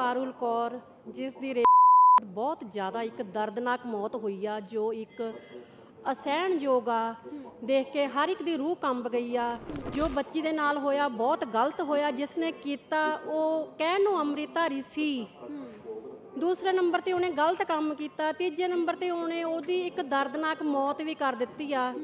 ਪਾਰੁਲ ਕੌਰ, ਜਿਸ ਦੀ ਰੇ- ਬਹੁਤ ਜ਼ਿਆਦਾ ਇੱਕ ਦਰਦਨਾਕ ਮੌਤ ਹੋਈ ਆ, ਜੋ ਇੱਕ ਅਸਹਿਣਯੋਗ ਆ। ਦੇਖ ਕੇ ਹਰ ਇੱਕ ਦੀ ਰੂਹ ਕੰਬ ਗਈ ਆ। ਜੋ ਬੱਚੀ ਦੇ ਨਾਲ ਹੋਇਆ, ਬਹੁਤ ਗਲਤ ਹੋਇਆ। ਜਿਸ ਨੇ ਕੀਤਾ, ਉਹ ਕਹਿਣ ਨੂੰ ਅੰਮ੍ਰਿਤਧਾਰੀ ਸੀ। ਦੂਸਰੇ ਨੰਬਰ ਤੇ ਉਹਨੇ ਗਲਤ ਕੰਮ ਕੀਤਾ। ਤੀਜੇ ਨੰਬਰ ਤੇ ਉਹਨੇ ਉਹਦੀ ਇੱਕ ਦਰਦਨਾਕ ਮੌਤ ਵੀ ਕਰ ਦਿੱਤੀ ਆ।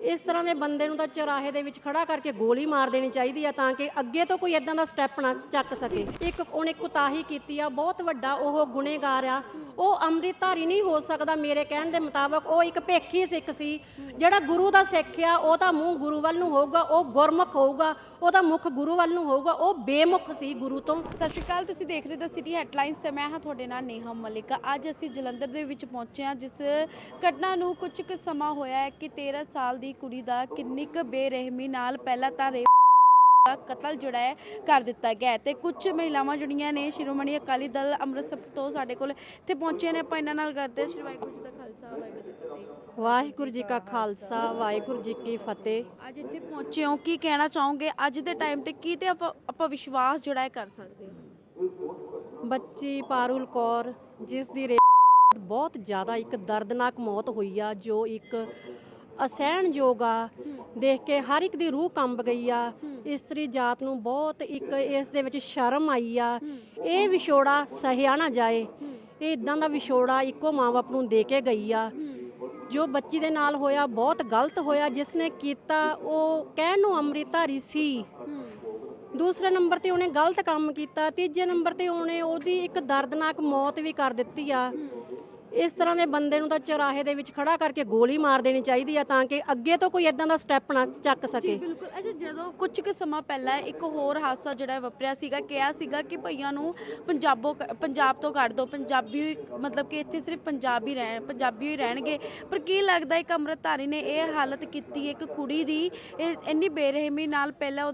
ਇਸ ਤਰ੍ਹਾਂ ਦੇ ਬੰਦੇ ਨੂੰ ਤਾਂ ਚੌਰਾਹੇ ਦੇ ਵਿੱਚ ਖੜਾ ਕਰਕੇ ਗੋਲੀ ਮਾਰ ਦੇਣੀ ਚਾਹੀਦੀ ਆ ਤਾਂ ਕਿ ਅੱਗੇ ਤੋਂ ਕੋਈ ਇਦਾਂ ਦਾ ਸਟੈਪ ਨਾ ਚੱਕ ਸਕੇ। ਇੱਕ ਉਹਨੇ ਕੁਤਾਹੀ ਕੀਤੀ ਆ, ਬਹੁਤ ਵੱਡਾ ਉਹ ਗੁਨੇਗਾਰ ਆ। ਉਹ ਅੰਮ੍ਰਿਤਧਾਰੀ ਨਹੀਂ ਹੋ ਸਕਦਾ ਮੇਰੇ ਕਹਿਣ ਦੇ ਮੁਤਾਬਕ, ਉਹ ਇੱਕ ਭੇਖੀ ਸਿੱਖ ਸੀ। ਜਿਹੜਾ ਗੁਰੂ ਦਾ ਸਿੱਖ ਆ, ਉਹ ਤਾਂ ਮੂੰਹ ਗੁਰੂ ਵੱਲ ਨੂੰ ਹੋਊਗਾ, ਉਹ ਗੁਰਮੁਖ ਹੋਊਗਾ ਉਹਦਾ ਮੁਖ ਗੁਰੂ ਵੱਲ ਨੂੰ ਹੋਊਗਾ, ਉਹ ਬੇਮੁਖ ਸੀ ਗੁਰੂ ਤੋਂ। ਸਤਿ ਸ਼੍ਰੀ ਅਕਾਲ, ਤੁਸੀਂ ਦੇਖ ਰਹੇ ਹੋ ਸਿਟੀ ਹੈਡਲਾਈਨਸ ਤੇ ਮੈਂ ਹਾਂ ਤੁਹਾਡੇ ਨਾਲ ਨੇਹਾ ਮਲਿਕ। ਅੱਜ ਅਸੀਂ ਜਲੰਧਰ ਦੇ ਵਿੱਚ ਪਹੁੰਚੇ ਹਾਂ, ਜਿਸ ਘਟਨਾ ਨੂੰ ਕੁਝ ਕੁ ਸਮਾਂ ਹੋਇਆ ਹੈ ਕਿ 13 ਸਾਲ ਦੀ ਕੁੜੀ ਦਾ ਕਿੰਨੀ ਕੁ ਬੇਰਹਿਮੀ ਨਾਲ ਪਹਿਲਾਂ ਤਾਂ ਰੇਪ ਦਾ ਕਤਲ ਜਿਹੜਾ ਹੈ ਕਰ ਦਿੱਤਾ ਗਿਆ ਹੈ। ਤੇ ਕੁਝ ਮਹਿਲਾਵਾਂ ਜਿਹੜੀਆਂ ਨੇ ਸ਼੍ਰੋਮਣੀ ਅਕਾਲੀ ਦਲ ਅੰਮ੍ਰਿਤਸਰ ਤੋਂ ਸਾਡੇ ਕੋਲ ਇੱਥੇ ਪਹੁੰਚੇ ਨੇ। ਆਪਾਂ ਇਹਨਾਂ ਨਾਲ ਕਰਦੇ ਹਾਂ। ਸ਼੍ਰੀ ਵਾਹਿਗੁਰੂ ਜੀ ਦਾ ਖਾਲਸਾ ਵਾਹਿਗੁਰੂ ਜੀ ਕੀ ਫਤਿਹ। ਵਾਹਿਗੁਰੂ ਜੀ ਕਾ ਖਾਲਸਾ ਵਾਹਿਗੁਰੂ ਜੀ ਕੀ ਫਤਿਹ। ਅੱਜ ਇੱਥੇ ਪਹੁੰਚੇ ਹੋ। ਕੀ ਕਹਿਣਾ ਚਾਹੋਗੇ? ਅੱਜ ਦੇ ਟਾਈਮ ਤੇ ਕੀ ਤੇ ਆਪਾਂ ਆਪਾਂ ਵਿਸ਼ਵਾਸ ਜਿਹੜਾ ਹੈ ਕਰ ਸਕਦੇ ਹਾਂ? ਬੱਚੀ ਪਾਰੁਲ ਕੌਰ ਜਿਸ ਦੀ ਰੇ- ਬਹੁਤ ਜ਼ਿਆਦਾ ਇੱਕ ਦਰਦਨਾਕ ਮੌਤ ਹੋਈ ਆ ਜੋ ਇੱਕ ਅਸਹਿਣਯੋਗ ਆ। ਦੇਖ ਕੇ ਹਰ ਇੱਕ ਦੀ ਰੂਹ ਕੰਬ ਗਈ ਆ। ਇਸਤਰੀ ਜਾਤ ਨੂੰ ਬਹੁਤ ਇੱਕ ਇਸ ਦੇ ਵਿੱਚ ਸ਼ਰਮ ਆਈ ਆ। ਇਹ ਵਿਛੋੜਾ ਸਹਿਆ ਨਾ ਜਾਏ। ਇਹ ਇਦਾਂ ਦਾ ਵਿਛੋੜਾ ਇੱਕੋ ਮਾਂ-ਬਾਪ ਨੂੰ ਦੇ ਕੇ ਗਈ ਆ। ਜੋ ਬੱਚੀ ਦੇ ਨਾਲ ਹੋਇਆ, ਬਹੁਤ ਗਲਤ ਹੋਇਆ। ਜਿਸ ਨੇ ਕੀਤਾ, ਉਹ ਕਹਿਣ ਨੂੰ ਅੰਮ੍ਰਿਤਧਾਰੀ ਸੀ। ਦੂਸਰੇ ਨੰਬਰ ਤੇ ਉਹਨੇ ਗਲਤ ਕੰਮ ਕੀਤਾ। ਤੀਜੇ ਨੰਬਰ ਤੇ ਉਹਨੇ ਉਹਦੀ ਇੱਕ ਦਰਦਨਾਕ ਮੌਤ ਵੀ ਕਰ ਦਿੱਤੀ ਆ। ਇਸ ਤਰ੍ਹਾਂ ਦੇ ਬੰਦੇ ਨੂੰ ਤਾਂ ਚੌਰਾਹੇ ਦੇ ਵਿੱਚ ਖੜਾ ਕਰਕੇ ਗੋਲੀ ਮਾਰ ਦੇਣੀ ਚਾਹੀਦੀ ਆ ਤਾਂ ਕਿ ਅੱਗੇ ਤੋਂ ਕੋਈ ਇਦਾਂ ਦਾ ਸਟੈਪ ਨਾ ਚੱਕ ਜੀ ਸਕੇ। ਬਿਲਕੁਲ। ਅੱਛਾ ਜਦੋਂ ਕੁਝ ਕੁ ਸਮਾਂ ਪਹਿਲਾਂ ਇੱਕ ਹੋਰ ਹਾਦਸਾ ਜਿਹੜਾ ਵਾਪਰਿਆ ਸੀਗਾ ਕਿਹਾ ਸੀਗਾ ਕਿ ਭਈਆਂ ਨੂੰ ਪੰਜਾਬੋਂ ਪੰਜਾਬ ਤੋਂ ਕੱਢ ਦਿਓ ਪੰਜਾਬੀ ਮਤਲਬ ਕਿ ਇੱਥੇ ਸਿਰਫ ਪੰਜਾਬੀ ਰਹਿਣ ਪੰਜਾਬੀ ਹੀ ਰਹਿਣਗੇ। ਪਰ ਕੀ ਲੱਗਦਾ ਇੱਕ ਅੰਮ੍ਰਿਤਧਾਰੀ ਨੇ ਇਹ ਹਾਲਤ ਕੀਤੀ ਇੱਕ ਕੁੜੀ ਦੀ ਇਹ ਇੰਨੀ ਬੇਰਹਿਮੀ ਨਾਲ ਪਹਿਲਾਂ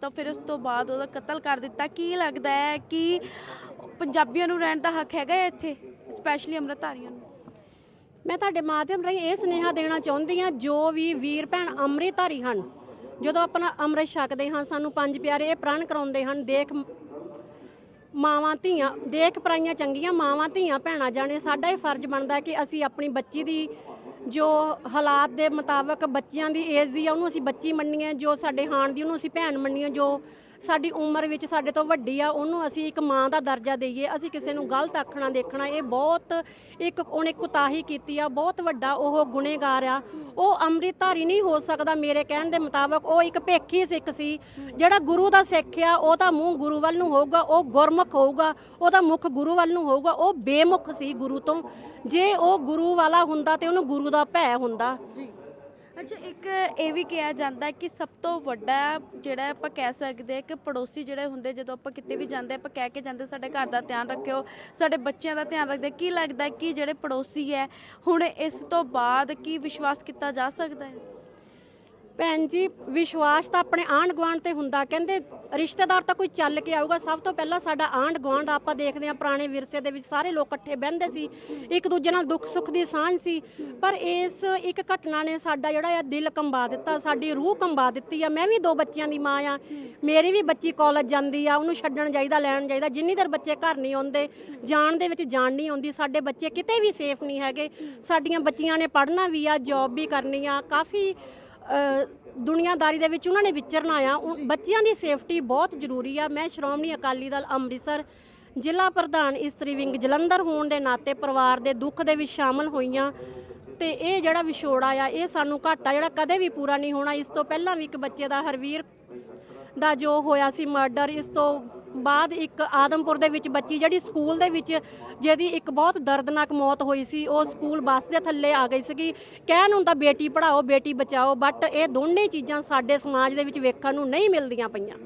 ਤਾਂ ਫਿਰ ਉਸ ਤੋਂ ਬਾਅਦ ਉਹਦਾ ਕਤਲ ਕਰ ਦਿੱਤਾ। ਕੀ ਲੱਗਦਾ ਹੈ ਕਿ ਪੰਜਾਬੀਆਂ ਨੂੰ ਰਹਿਣ ਦਾ ਹੱਕ ਹੈਗਾ ਹੈ ਇੱਥੇ? ਸਪੈਸ਼ਲੀ ਅੰਮ੍ਰਿਤਧਾਰੀਆਂ ਨੂੰ। ਮੈਂ ਤੁਹਾਡੇ ਮਾਧਿਅਮ ਰਾਹੀਂ ਇਹ ਸੁਨੇਹਾ ਦੇਣਾ ਚਾਹੁੰਦੀ ਹਾਂ, ਜੋ ਵੀ ਵੀਰ ਭੈਣ ਅੰਮ੍ਰਿਤਧਾਰੀ ਹਨ, ਜਦੋਂ ਆਪਣਾ ਅੰਮ੍ਰਿਤ ਛਕਦੇ ਹਾਂ, ਸਾਨੂੰ ਪੰਜ ਪਿਆਰੇ ਇਹ ਪ੍ਰਣ ਕਰਾਉਂਦੇ ਹਨ, ਦੇਖ ਮਾਵਾਂ ਧੀਆਂ, ਦੇਖ ਪਰਾਈਆਂ ਚੰਗੀਆਂ ਮਾਵਾਂ ਧੀਆਂ ਭੈਣਾਂ ਜਾਣੇ, ਸਾਡਾ ਇਹ ਫਰਜ਼ ਬਣਦਾ ਕਿ ਅਸੀਂ ਆਪਣੀ ਬੱਚੀ ਦੀ ਜੋ ਹਾਲਾਤ ਦੇ ਮੁਤਾਬਕ ਬੱਚਿਆਂ ਦੀ ਏਜ ਦੀ ਆ, ਉਹਨੂੰ ਅਸੀਂ ਬੱਚੀ ਮੰਨੀਏ, ਜੋ ਸਾਡੇ ਹਾਣ ਦੀ, ਉਹਨੂੰ ਅਸੀਂ ਭੈਣ ਮੰਨੀਏ, ਜੋ ਸਾਡੀ ਉਮਰ ਵਿੱਚ ਸਾਡੇ ਤੋਂ ਵੱਡੀ ਆ, ਉਹਨੂੰ ਅਸੀਂ ਇੱਕ ਮਾਂ ਦਾ ਦਰਜਾ ਦਈਏ, ਅਸੀਂ ਕਿਸੇ ਨੂੰ ਗਲਤ ਆਖਣਾ ਦੇਖਣਾ, ਇਹ ਬਹੁਤ ਇੱਕ, ਉਹਨੇ ਕੁਤਾਹੀ ਕੀਤੀ ਆ, ਬਹੁਤ ਵੱਡਾ ਉਹ ਗੁਨੇਗਾਰ ਆ। ਉਹ ਅੰਮ੍ਰਿਤਧਾਰੀ ਨਹੀਂ ਹੋ ਸਕਦਾ ਮੇਰੇ ਕਹਿਣ ਦੇ ਮੁਤਾਬਕ, ਉਹ ਇੱਕ ਭੇਖੀ ਸਿੱਖ ਸੀ। ਜਿਹੜਾ ਗੁਰੂ ਦਾ ਸਿੱਖ ਆ, ਉਹ ਤਾਂ ਮੂੰਹ ਗੁਰੂ ਵੱਲ ਨੂੰ ਹੋਊਗਾ, ਉਹ ਗੁਰਮੁਖ ਹੋਊਗਾ, ਉਹਦਾ ਮੁਖ ਗੁਰੂ ਵੱਲ ਨੂੰ ਹੋਊਗਾ, ਉਹ ਬੇਮੁਖ ਸੀ ਗੁਰੂ ਤੋਂ। ਜੇ ਉਹ ਗੁਰੂ ਵਾਲਾ ਹੁੰਦਾ ਤੇ ਉਹਨੂੰ ਗੁਰੂ ਦਾ ਭੈ ਹੁੰਦਾ। ਅੱਛਾ, ਇੱਕ ਇਹ ਵੀ ਕਿਹਾ ਜਾਂਦਾ ਕਿ ਸਭ ਤੋਂ ਵੱਡਾ ਜਿਹੜਾ ਆਪਾਂ ਕਹਿ ਸਕਦੇ ਹਾਂ ਕਿ ਪੜੋਸੀ ਜਿਹੜੇ ਹੁੰਦੇ, ਜਦੋਂ ਆਪਾਂ ਕਿਤੇ ਵੀ ਜਾਂਦੇ, ਆਪਾਂ ਕਹਿ ਕੇ ਜਾਂਦੇ, ਸਾਡੇ ਘਰ ਦਾ ਧਿਆਨ ਰੱਖਿਓ, ਸਾਡੇ ਬੱਚਿਆਂ ਦਾ ਧਿਆਨ ਰੱਖਦੇ, ਕੀ ਲੱਗਦਾ ਕਿ ਜਿਹੜੇ ਪੜੋਸੀ ਹੈ, ਹੁਣ ਇਸ ਤੋਂ ਬਾਅਦ ਕੀ ਵਿਸ਼ਵਾਸ ਕੀਤਾ ਜਾ ਸਕਦਾ ਹੈ? ਭੈਣ ਜੀ, ਵਿਸ਼ਵਾਸ ਤਾਂ ਆਪਣੇ ਆਂਢ ਗੁਆਂਢ ਤੇ ਹੁੰਦਾ। ਕਹਿੰਦੇ ਰਿਸ਼ਤੇਦਾਰ ਤਾਂ ਕੋਈ ਚੱਲ ਕੇ ਆਊਗਾ। ਸਭ ਤੋਂ ਪਹਿਲਾਂ ਸਾਡਾ ਆਂਢ ਗੁਆਂਢ ਆਪਾਂ ਦੇਖਦੇ ਹਾਂ, ਪੁਰਾਣੇ ਵਿਰਸੇ ਦੇ ਵਿੱਚ ਸਾਰੇ ਲੋਕ ਇਕੱਠੇ ਬਹਿੰਦੇ ਸੀ। ਇੱਕ ਦੂਜੇ ਨਾਲ ਦੁੱਖ ਸੁੱਖ ਦੀ ਸਾਂਝ ਸੀ। ਪਰ ਇਸ ਇੱਕ ਘਟਨਾ ਨੇ ਸਾਡਾ ਜਿਹੜਾ ਆ ਦਿਲ ਕੰਬਾ ਦਿੱਤਾ, ਸਾਡੀ ਰੂਹ ਕੰਬਾ ਦਿੱਤੀ ਆ। ਮੈਂ ਵੀ ਦੋ ਬੱਚਿਆਂ ਦੀ ਮਾਂ ਆ। ਮੇਰੀ ਵੀ ਬੱਚੀ ਕਾਲਜ ਜਾਂਦੀ ਆ, ਉਹਨੂੰ ਛੱਡਣ ਜਾਈਦਾ, ਲੈਣ ਜਾਈਦਾ। ਜਿੰਨੀ ਦੇਰ ਬੱਚੇ ਘਰ ਨਹੀਂ ਆਉਂਦੇ, ਜਾਣ ਦੇ ਵਿੱਚ ਜਾਣ ਨਹੀਂ ਆਉਂਦੀ। ਸਾਡੇ ਬੱਚੇ ਕਿਤੇ ਵੀ ਸੇਫ ਨਹੀਂ ਹੈਗੇ। ਸਾਡੀਆਂ ਬੱਚੀਆਂ ਨੇ ਪੜ੍ਹਨਾ ਵੀ ਆ ਜੌਬ ਵੀ ਕਰਨੀ ਆ। ਕਾਫੀ ਦੁਨੀਆਦਾਰੀ ਦੇ ਵਿੱਚ ਉਹਨਾਂ ਨੇ ਵਿਚਰਨਾ ਆ। ਬੱਚਿਆਂ ਦੀ ਸੇਫਟੀ ਬਹੁਤ ਜ਼ਰੂਰੀ ਆ। ਮੈਂ ਸ਼੍ਰੋਮਣੀ ਅਕਾਲੀ ਦਲ ਅੰਮ੍ਰਿਤਸਰ ਜ਼ਿਲ੍ਹਾ ਪ੍ਰਧਾਨ ਇਸਤਰੀ ਵਿੰਗ ਜਲੰਧਰ ਹੋਣ ਦੇ ਨਾਤੇ ਪਰਿਵਾਰ ਦੇ ਦੁੱਖ ਦੇ ਵਿੱਚ ਸ਼ਾਮਲ ਹੋਈਆਂ। ਤੇ ਇਹ ਜਿਹੜਾ ਵਿਛੋੜਾ ਆ ਇਹ ਸਾਨੂੰ ਘਾਟਾ ਜਿਹੜਾ ਕਦੇ ਵੀ ਪੂਰਾ ਨਹੀਂ ਹੋਣਾ। ਇਸ ਤੋਂ ਪਹਿਲਾਂ ਵੀ ਇੱਕ ਬੱਚੇ ਦਾ ਹਰਵੀਰ ਦਾ ਜੋ ਹੋਇਆ ਸੀ ਮਰਡਰ, ਇਸ ਤੋਂ ਬਾਅਦ ਇੱਕ ਆਦਮਪੁਰ ਦੇ ਵਿੱਚ ਬੱਚੀ ਜਿਹੜੀ ਸਕੂਲ ਦੇ ਵਿੱਚ, ਜਿਹਦੀ ਇੱਕ ਬਹੁਤ ਦਰਦਨਾਕ ਮੌਤ ਹੋਈ ਸੀ, ਉਹ ਸਕੂਲ ਬੱਸ ਦੇ ਥੱਲੇ ਆ ਗਈ ਸੀਗੀ। ਕਹਿਣ ਹੁੰਦਾ ਬੇਟੀ ਪੜਾਓ ਬੇਟੀ ਬਚਾਓ ਬਟ ਇਹ ਦੋਨੇ ਚੀਜ਼ਾਂ ਸਾਡੇ ਸਮਾਜ ਦੇ ਵਿੱਚ ਵੇਖਣ ਨੂੰ ਨਹੀਂ ਮਿਲਦੀਆਂ ਪਈਆਂ।